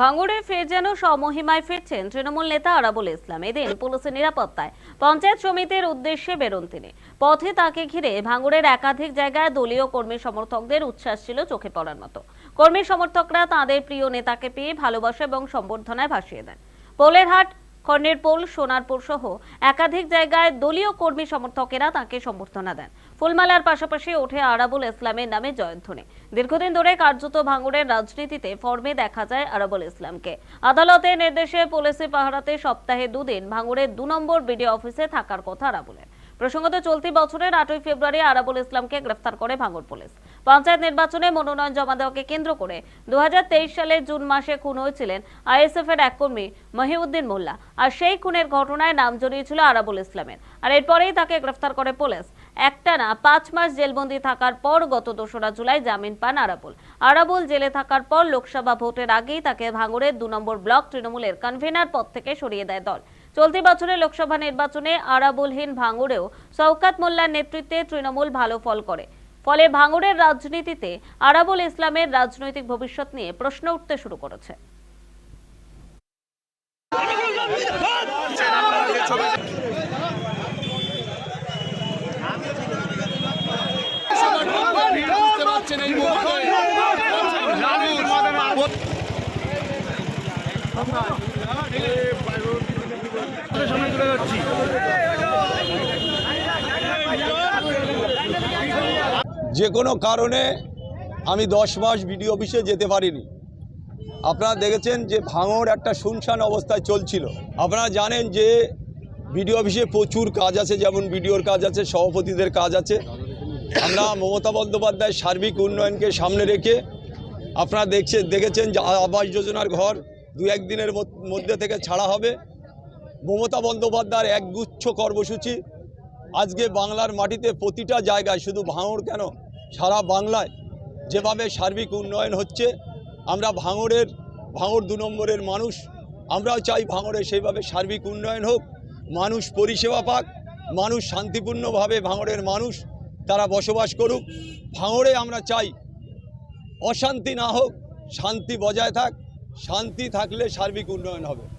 ভাঙড়ে ফের যেন সমহিমায় ফিরছেন তৃণমূল নেতা আরাবুল ইসলাম। এদিন পুলিশের নিরাপত্তায় পঞ্চায়েত সমিতির উদ্দেশ্যে বেরোন তিনি। পথে তাকে ঘিরে ভাঙড়ের একাধিক জায়গায় দলীয় কর্মী সমর্থকদের উচ্ছ্বাস ছিল চোখে পড়ার মতো। কর্মী সমর্থকরা তাঁদের প্রিয় নেতাকে পেয়ে ভালোবাসা এবং সম্বর্ধনায় ভাসিয়ে দেন। পোলেরহাট কর্ণের পোল সোনারপুর সহ একাধিক জায়গায় দলীয় কর্মী সমর্থকেরা তাকে সম্বর্ধনা দেন। ফুলমালার পাশাপাশি ওঠে আরাবুল ইসলামের নামে জয়ধ্বনি। দীর্ঘদিন ধরে কার্যত ভাঙড়ের রাজনীতিতে ফর্মে দেখা যায় আরাবুল ইসলামকে। আদালতের নির্দেশে পুলিশে পাহারাতে সপ্তাহে দুদিন ভাঙড়ের দু নম্বর বিডিও অফিসে থাকার কথা আরাবুলের। প্রসঙ্গত চলতি বছরের আটই ফেব্রুয়ারি আরাবুল ইসলামকে গ্রেফতার করে ভাঙড় পুলিশ। পঞ্চায়েত নির্বাচনে মনোনয়ন জমা দেওয়াকে কেন্দ্র করে দু হাজার তেইশ সালের জুন মাসে খুন হয়েছিলেন আইএসএফ এর এক কর্মী মহিউদ্দিন মোল্লা। আর সেই খুনের ঘটনায় নাম জড়িয়েছিল আরাবুল ইসলামের। আর এরপরেই তাকে গ্রেফতার করে পুলিশ। একটানা পাঁচ মাস জেলবন্দি থাকার পর গত দোসরা জুলাই জামিন পান আরাবুল। আরাবুল জেলে থাকার পর লোকসভা ভোটের আগেই তাকে ভাঙড়ের দু নম্বর ব্লক তৃণমূলের কনভেনার পদ থেকে সরিয়ে দেয় দল। চলতি বছরের লোকসভা নির্বাচনে আরাবুলহীন ভাঙড়েও শওকাত মোল্লার নেতৃত্বে তৃণমূল ভালো ফল করে। ফলে ভাঙড়ের রাজনীতিতে আরাবুল ইসলামের রাজনৈতিক ভবিষ্যৎ নিয়ে প্রশ্ন উঠতে শুরু করেছে। বুঝতে পারছেন এই যে কোনো কারণে আমি দশ মাস বিডিও অফিসে যেতে পারিনি। আপনারা দেখেছেন যে ভাঙড় একটা শুনশান অবস্থায় চলছিল। আপনারা জানেন যে বিডিও অফিসে প্রচুর কাজ আছে, যেমন বিডিওর কাজ আছে, সভাপতিদের কাজ আছে। আমরা মমতা বন্দ্যোপাধ্যায় সার্বিক উন্নয়নকে সামনে রেখে আপনারা দেখছে, দেখেছেন যে আবাস যোজনার ঘর দু একদিনের মধ্য- মধ্যে থেকে ছাড়া হবে। মমতা বন্দ্যোপাধ্যায়ের একগুচ্ছ কর্মসূচি আজকে বাংলার মাটিতে প্রতিটা জায়গায়, শুধু ভাঙড় কেন? সারা বাংলায় যেভাবে সার্বিক উন্নয়ন হচ্ছে, আমরা ভাঙড়ের, ভাঙড় দু নম্বরের মানুষ, আমরাও চাই ভাঙড়ে সেইভাবে সার্বিক উন্নয়ন হোক, মানুষ পরিষেবা পাক, মানুষ শান্তিপূর্ণভাবে ভাঙড়ের মানুষ তারা বসবাস করুক। ভাঙড়ে আমরা চাই অশান্তি না হোক, শান্তি বজায় থাক, শান্তি থাকলে সার্বিক উন্নয়ন হবে।